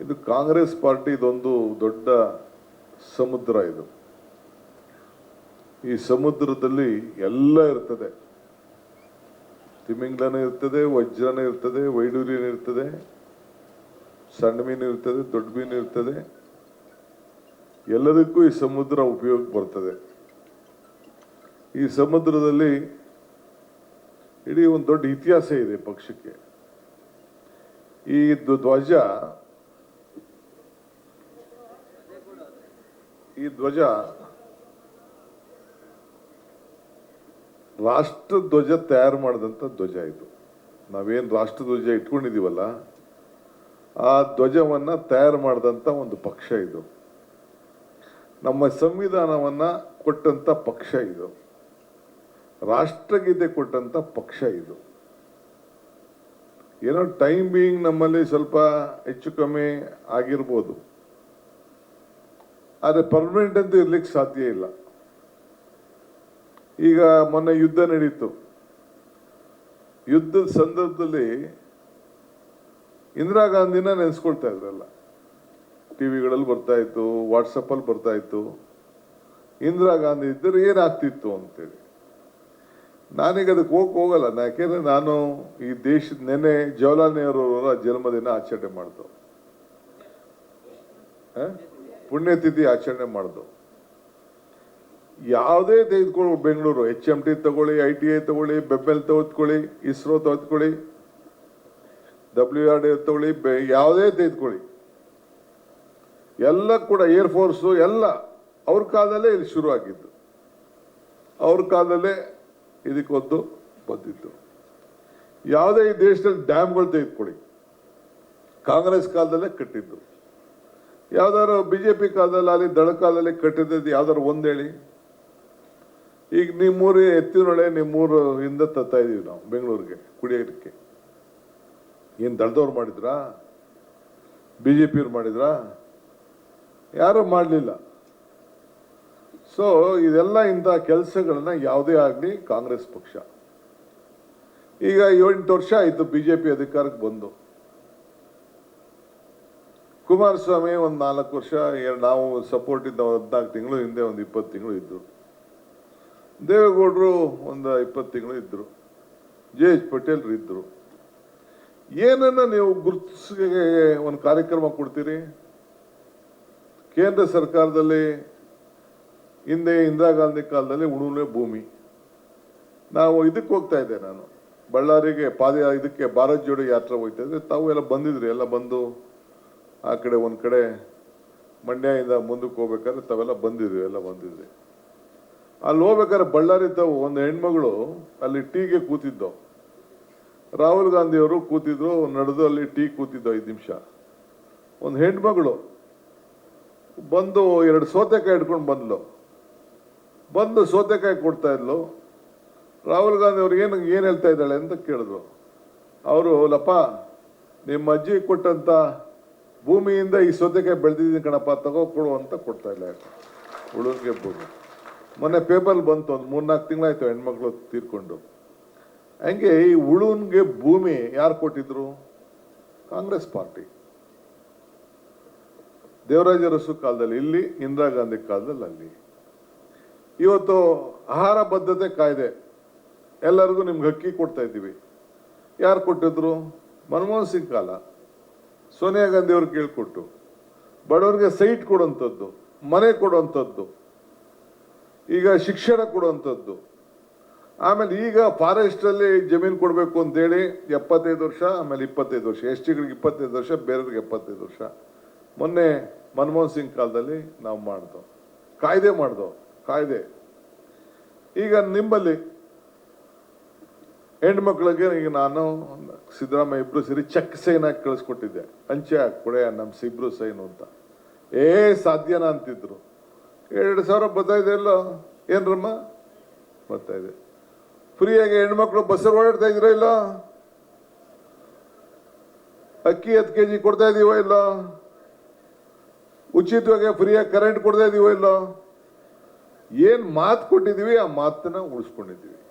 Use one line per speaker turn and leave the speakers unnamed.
ಇದು ಕಾಂಗ್ರೆಸ್ ಪಾರ್ಟಿ ಇದೊಂದು ದೊಡ್ಡ ಸಮುದ್ರ ಇದು. ಈ ಸಮುದ್ರದಲ್ಲಿ ಎಲ್ಲ ಇರ್ತದೆ. ತಿಮಿಂಗ್ಲನೂ ಇರ್ತದೆ, ವಜ್ರನೂ ಇರ್ತದೆ ವೈಡೂರ್ಯನೂ ಇರ್ತದೆ, ಸಣ್ಣ ಮೀನು ಇರ್ತದೆ, ದೊಡ್ಡ ಮೀನು ಇರ್ತದೆ. ಎಲ್ಲದಕ್ಕೂ ಈ ಸಮುದ್ರ ಉಪಯೋಗ ಬರ್ತದೆ. ಈ ಸಮುದ್ರದಲ್ಲಿ ಇಡೀ ಒಂದು ದೊಡ್ಡ ಇತಿಹಾಸ ಇದೆ ಪಕ್ಷಕ್ಕೆ. ಈ ಧ್ವ- ಧ್ವಜ ಈ ಧ್ವಜ ರಾಷ್ಟ್ರ ಧ್ವಜ ತಯಾರು ಮಾಡಿದಂಥ ಧ್ವಜ ಇದು. ನಾವೇನು ರಾಷ್ಟ್ರ ಧ್ವಜ ಇಟ್ಕೊಂಡಿದ್ದೀವಲ್ಲ ಆ ಧ್ವಜವನ್ನ ತಯಾರು ಮಾಡಿದಂಥ ಒಂದು ಪಕ್ಷ ಇದು. ನಮ್ಮ ಸಂವಿಧಾನವನ್ನ ಕೊಟ್ಟಂಥ ಪಕ್ಷ ಇದು. ರಾಷ್ಟ್ರಗೀತೆ ಕೊಟ್ಟಂಥ ಪಕ್ಷ ಇದು. ಏನೋ ಟೈಮ್ ಬೀಯಿಂಗ್ ನಮ್ಮಲ್ಲಿ ಸ್ವಲ್ಪ ಹೆಚ್ಚು ಕಮ್ಮಿ ಆಗಿರ್ಬೋದು. ಆದರೆ ಪರ್ಮನೆಂಟ್ ಅಂತ ಇರ್ಲಿಕ್ಕೆ ಸಾಧ್ಯ ಇಲ್ಲ. ಈಗ ಮೊನ್ನೆ ಯುದ್ಧ ನಡೀತು. ಯುದ್ಧದ ಸಂದರ್ಭದಲ್ಲಿ ಇಂದಿರಾ ಗಾಂಧಿನ ನೆನೆಸ್ಕೊಳ್ತಾ ಇದ್ರಲ್ಲ. ಟಿವಿಗಳಲ್ಲಿ ಬರ್ತಾ ಇತ್ತು ವಾಟ್ಸಪ್ಪಲ್ಲಿ ಬರ್ತಾ ಇತ್ತು. ಇಂದಿರಾ ಗಾಂಧಿ ಇದ್ದರೆ ಏನಾಗ್ತಿತ್ತು ಅಂತೇಳಿ. ನಾನೀಗ ಅದಕ್ಕೆ ಹೋಗಕ್ ಹೋಗಲ್ಲ. ಯಾಕೆಂದ್ರೆ ನಾನು ಈ ದೇಶದ ನೆನೆ ಜವಾಹರ್ಲಾಲ್ ಅವರ ಜನ್ಮದಿನ ಆಚರಣೆ ಮಾಡ್ದು ಆ? ಪುಣ್ಯತಿಥಿ ಆಚರಣೆ ಮಾಡ್ದು. ಯಾವುದೇ ತೆಗೆದುಕೊಳ್ಳಿ ಬೆಂಗಳೂರು ಎಚ್ ಎಂ ಟಿ ತಗೊಳ್ಳಿ ಐ ಟಿ ಐ ತಗೊಳ್ಳಿ ಬೆಬ್ಬೆಲ್ ತೆಗೆದುಕೊಳ್ಳಿ ಇಸ್ರೋ ತೆಗೆದುಕೊಳ್ಳಿ ಡಬ್ಲ್ಯೂ ಆರ್ ಡಿ ತಗೊಳ್ಳಿ ಯಾವುದೇ ತೆಗೆದುಕೊಳ್ಳಿ. ಎಲ್ಲ ಕೂಡ ಏರ್ ಫೋರ್ಸು ಎಲ್ಲ ಅವ್ರ ಕಾಲದಲ್ಲೇ ಇಲ್ಲಿ ಶುರು ಆಗಿದ್ದು. ಅವ್ರ ಕಾಲದಲ್ಲೇ ಇದಕ್ಕೊಂದು ಬಂದಿತ್ತು ಯಾವುದೇ ಈ ದೇಶದಲ್ಲಿ ಡ್ಯಾಮ್ಗಳು ತೆಗೆದುಕೊಳ್ಳಿ. ಕಾಂಗ್ರೆಸ್ ಕಾಲದಲ್ಲೇ ಕಟ್ಟಿದ್ದು. ಯಾವ್ದಾದ್ರು ಬಿಜೆಪಿ ಕಾಲದಲ್ಲಿ ಅಲ್ಲಿ ದಳ ಕಾಲದಲ್ಲಿ ಕಟ್ಟಿದ್ದು ಯಾವ್ದಾದ್ರು ಒಂದೇಳಿ ಈಗ ನಿಮ್ಮೂರು ಎತ್ತಿನೊಳೆ ನಿಮ್ಮೂರು ಹಿಂದೆ ತತ್ತಾ ಇದೀವಿ ನಾವು, ಬೆಂಗಳೂರಿಗೆ ಕುಡಿಯೋದಕ್ಕೆ ಏನು ದಳದವ್ರು ಮಾಡಿದ್ರಾ? ಪಿಯವ್ರು ಮಾಡಿದ್ರಾ? ಯಾರು ಮಾಡಲಿಲ್ಲ. ಸೊ ಇದೆಲ್ಲ ಇಂಥ ಕೆಲಸಗಳನ್ನ ಯಾವುದೇ ಆಗಲಿ ಕಾಂಗ್ರೆಸ್ ಪಕ್ಷ. ಈಗ ಏಳೆಂಟು ವರ್ಷ ಆಯಿತು ಬಿ ಜೆ ಪಿ ಅಧಿಕಾರಕ್ಕೆ ಬಂದು. ಕುಮಾರಸ್ವಾಮಿ ಒಂದು ನಾಲ್ಕು ವರ್ಷ ನಾವು ಸಪೋರ್ಟ್ ಇದ್ದ ಹದಿನಾಲ್ಕು ತಿಂಗಳು, ಹಿಂದೆ ಒಂದು ಇಪ್ಪತ್ತು ತಿಂಗಳು ಇದ್ದರು ದೇವೇಗೌಡರು ಒಂದು ಇಪ್ಪತ್ತು ತಿಂಗಳು ಇದ್ದರು ಜೆ ಎಚ್ ಪಟೇಲ್ರು ಇದ್ದರು ಏನನ್ನ ನೀವು ಗುರುತಿಸಿಗೆ ಒಂದು ಕಾರ್ಯಕ್ರಮ ಕೊಡ್ತೀರಿ? ಕೇಂದ್ರ ಸರ್ಕಾರದಲ್ಲಿ ಹಿಂದೆ ಇಂದಿರಾ ಗಾಂಧಿ ಕಾಲದಲ್ಲಿ ಉಳುವೆ ಭೂಮಿ. ನಾವು ಇದಕ್ಕೆ ಹೋಗ್ತಾ ಇದ್ದೆ ನಾನು. ಬಳ್ಳಾರಿಗೆ ಪಾದ ಇದಕ್ಕೆ ಭಾರತ್ ಜೋಡಿ ಯಾತ್ರೆ ಹೋಗ್ತಾ ಇದ್ದೆ. ತಾವು ಎಲ್ಲ ಬಂದಿದ್ರಿ? ಎಲ್ಲ ಬಂದು ಆ ಕಡೆ ಒಂದು ಕಡೆ ಮಂಡ್ಯದಿಂದ ಮುಂದಕ್ಕೆ ಹೋಗ್ಬೇಕಾದ್ರೆ ತಾವೆಲ್ಲ ಬಂದಿದ್ವಿ ಎಲ್ಲ ಬಂದಿದ್ವಿ. ಅಲ್ಲಿ ಹೋಗ್ಬೇಕಾದ್ರೆ ಬಳ್ಳಾರಿ ತಾವು ಒಂದು ಹೆಣ್ಮಗಳು ಅಲ್ಲಿ ಟೀಗೆ ಕೂತಿದ್ದವು ರಾಹುಲ್ ಗಾಂಧಿ ಅವರು ಕೂತಿದ್ರು, ನಡೆದು ಅಲ್ಲಿ ಟೀ ಕೂತಿದ್ದು ಐದು ನಿಮಿಷ. ಒಂದು ಹೆಣ್ಮಗಳು ಬಂದು ಎರಡು ಸೌತೆಕಾಯಿ ಹಿಡ್ಕೊಂಡು ಬಂದ್ಲು. ಬಂದು ಸೌತೆಕಾಯಿ ಕೊಡ್ತಾ ಇದ್ಲು. ರಾಹುಲ್ ಗಾಂಧಿ ಅವ್ರಿಗೆ ಏನು ಏನು ಹೇಳ್ತಾ ಇದ್ದಾಳೆ ಅಂತ ಕೇಳಿದ್ರು. ಅವರು, ಲಪ್ಪ, ನಿಮ್ಮ ಅಜ್ಜಿ ಕೊಟ್ಟಂತ ಭೂಮಿಯಿಂದ ಈ ಸೌತೆಕಾಯಿ ಬೆಳೆದಿದ್ದೀನಿ ಕಣಪ್ಪ, ತಗೋ ಕೊಡು ಅಂತ ಕೊಡ್ತಾ ಇಲ್ಲ ಉಳುವಿಗೆ ಭೂಮಿ. ಮೊನ್ನೆ ಪೇಪರ್ ಬಂತು, ಒಂದು ಮೂರ್ನಾಲ್ಕು ತಿಂಗಳಾಯ್ತು ಹೆಣ್ಮಕ್ಳು ತೀರ್ಕೊಂಡು. ಹಂಗೆ ಈ ಉಳುನ್ಗೆ ಭೂಮಿ ಯಾರು ಕೊಟ್ಟಿದ್ರು? ಕಾಂಗ್ರೆಸ್ ಪಾರ್ಟಿ. ದೇವರಾಜ ಅರಸು ಕಾಲದಲ್ಲಿ ಇಲ್ಲಿ, ಇಂದಿರಾ ಗಾಂಧಿ ಕಾಲದಲ್ಲಿ ಅಲ್ಲಿ. ಇವತ್ತು ಆಹಾರ ಬದ್ಧತೆ ಕಾಯ್ದೆ. ಎಲ್ಲರಿಗೂ ನಿಮ್ಗೆ ಹಕ್ಕಿ ಕೊಡ್ತಾ ಇದ್ದೀವಿ. ಯಾರು ಕೊಟ್ಟಿದ್ರು? ಮನಮೋಹನ್ ಸಿಂಗ್ ಕಾಲ. ಸೋನಿಯಾ ಗಾಂಧಿ ಅವ್ರು ಕೇಳ್ಕೊಟ್ಟು, ಬಡವರಿಗೆ ಸೈಟ್ ಕೊಡುವಂಥದ್ದು ಮನೆ ಕೊಡುವಂಥದ್ದು ಈಗ ಶಿಕ್ಷಣ ಕೊಡುವಂಥದ್ದು ಆಮೇಲೆ ಈಗ ಫಾರೆಸ್ಟ್ ಅಲ್ಲಿ ಜಮೀನು ಕೊಡಬೇಕು ಅಂತೇಳಿ ಎಪ್ಪತ್ತೈದು ವರ್ಷ, ಆಮೇಲೆ ಇಪ್ಪತ್ತೈದು ವರ್ಷ, ಎಸ್ ಟಿಗಳಿಗೆ ಇಪ್ಪತ್ತೈದು ವರ್ಷ, ಬೇರೆಯವ್ರಿಗೆ ಎಪ್ಪತ್ತೈದು ವರ್ಷ. ಮೊನ್ನೆ ಮನಮೋಹನ್ ಸಿಂಗ್ ಕಾಲದಲ್ಲಿ ನಾವು ಮಾಡ್ದೋ, ಕಾಯ್ದೆ ಮಾಡ್ದೋ, ಕಾಯ್ದೆ. ಈಗ ನಿಮ್ಮಲ್ಲಿ ಹೆಣ್ಮಕ್ಳಿಗೆ ಈಗ ನಾನು ಸಿದ್ದರಾಮಯ್ಯ ಇಬ್ರು ಸೇರಿ ಚೆಕ್ ಸೈನ್ ಹಾಕಿ ಕಳಿಸ್ಕೊಟ್ಟಿದ್ದೆ. ಅಂಚೆ ಹಾಕಿ, ಕೊಡೆ, ನಮ್ಮ ಸಿಬ್ರು ಸೈನು ಅಂತ. ಏ, ಸಾಧ್ಯನಾ ಅಂತಿದ್ರು. ಎರಡು ಸಾವಿರ ಬರ್ತಾ ಇದೆ ಇಲ್ಲೋ ಏನ್ರಮ್ಮ? ಬರ್ತಾ ಇದೆ. ಫ್ರೀಯಾಗಿ ಹೆಣ್ಮಕ್ಳು ಬಸ್ಸಲ್ಲಿ ಓಡಾಡ್ತಾ ಇದ್ರ ಇಲ್ಲ? ಅಕ್ಕಿ ಹತ್ತು ಕೆ ಜಿ ಕೊಡ್ತಾ ಇದೀವೋ ಇಲ್ಲ? ಉಚಿತವಾಗಿ ಫ್ರೀಯಾಗಿ ಕರೆಂಟ್ ಕೊಡ್ತಾ ಇದೀವೋ ಇಲ್ಲ? ಏನ್ ಮಾತು ಕೊಟ್ಟಿದೀವಿ ಆ ಮಾತನ್ನ ಉಳಿಸ್ಕೊಂಡಿದೀವಿ